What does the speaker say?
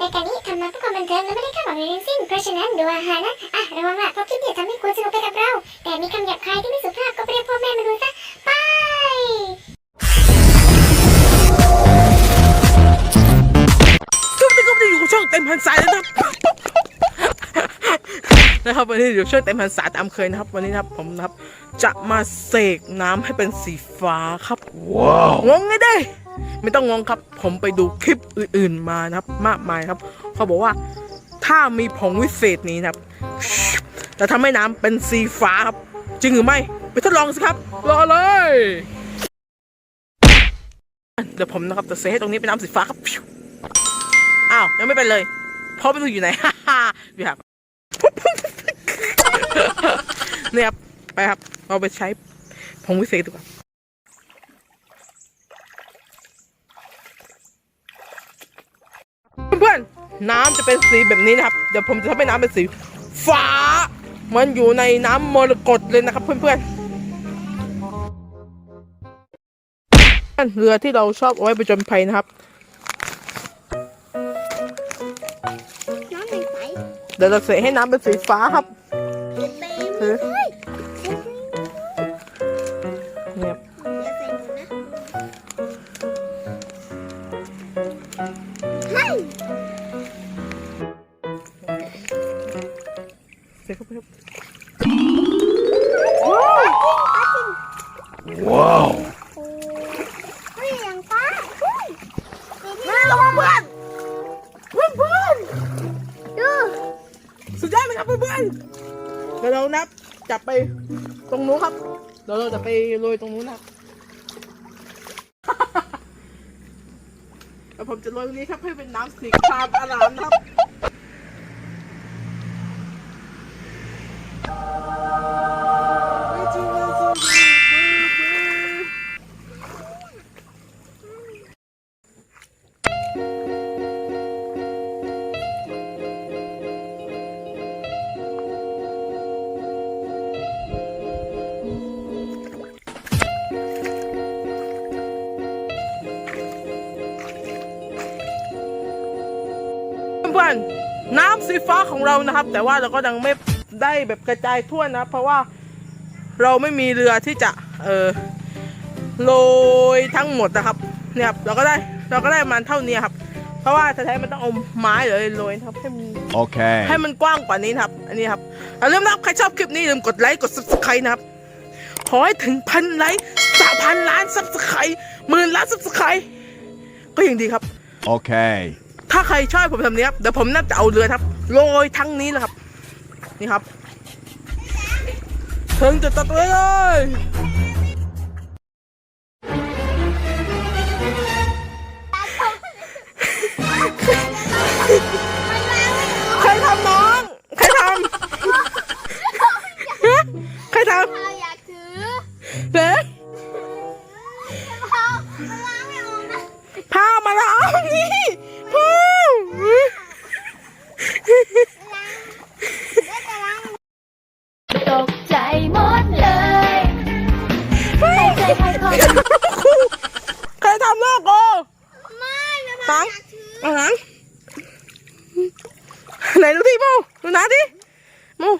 รายการนี้ทำมาเพื่อความบันเทิงและไม่ได้คาดหวังอะไรทั้งสิ้น เพราะฉะนั้นดูอาหารนะอะระวังละเพราะคลิปเนี่ยทำให้คุณสนุกไปกับเรา แต่มีคำหยาบคายที่ไม่สุภาพก็ไปเรียกพ่อแม่มาดูซะไปสวัสดีครับวันนี้อยู่กับช่องเต็มพันสายแล้วนะ นะครับวันนี้อยู่ช่องเต็มพันสายตามเคยนะครับ วันนี้นะครับผมนะครับ จะมาเสกน้ำให้เป็นสีฟ้าครับว้าวงงไงเด้ ไม่ต้องงงครับ ผมไปดูคลิปอื่น ๆมานะครับ มากมายครับ เขาบอกว่าถ้ามีผงวิเศษนี้นะครับจะทำให้น้ำเป็นสีฟ้าครับ จริงหรือไม่ไปทดลองสิครับรอเลยเดี๋ยวผมนะครับจะเสกให้ตรงนี้เป็นน้ำสีฟ้าครับอ้าวยังไม่เป็นเลยเพราะไม่รู้อยู่ไหนฮ่าฮ่าพี่ครับ เนี่ยครับไปครับเราไปใช้ผงวิเศษดีกว่าเพื่อนๆน้ำจะเป็นสีแบบนี้นะครับ เดี๋ยวผมจะทำให้น้ำเป็นสีฟ้ามันอยู่ในน้ำมรกตเลยนะครับ เพื่อนๆเรือที่เราชอบเอาไว้ไปจนภัยนะครับน้ำเป็นใสเดี๋ยวเราเสกให้น้ำเป็นสีฟ้าครับ เต็มเอเนี่ยอย่าใส่หนูนะเฮ้ยเสกเข้าไปครับเฮ้ยย่งฟ้าเฮ้ยระวังเพื่อนเพื่อนเพื่อนดูสุดยอดมครับเพื่อน ดี๋ยวเรานับจับไปตรงนู้นครับ เดี๋ยวเราจะไปโรยตรงนู้นนะครับแล้วผมจะโรยตรงนี้ครับให้เป็นน้ำสีครามอารามนะครับ เพื่อนๆน้ำสีฟ้าของเรานะครับ แต่ว่าเราก็ยังไม่ได้แบบกระจายทั่วนะครับเพราะว่าเราไม่มีเรือที่จะเออโรยทั้งหมดนะครับเนี่ยครับเราก็ได้เราก็ได้มันเท่านี้ครับ เพราะว่าแท้ๆมันต้องเอาไม้เลยโรยนะครับให้มัน Okay. ให้มันกว้างกว่านี้นะครับ อันนี้ครับอย่าลืมนะครับใครชอบคลิปนี้อย่าลืมกดไลค์กด subscribe นะครับขอให้ถึงพันไลค์สามพันล้าน subscribe หมื่นล้าน subscribe ก็ยังดีครับ Okay. ถ้าใครชอบผมทำนี้ครับเดี๋ยวผมน่าจะเอาเรือครับโรยทั้งนี้นะครับ นี่ครับถึงจุดตัดเลย ใจหายคอใครทำลูกกูไม่นะตังอาหารไหนดูที่มูดูนะดิมู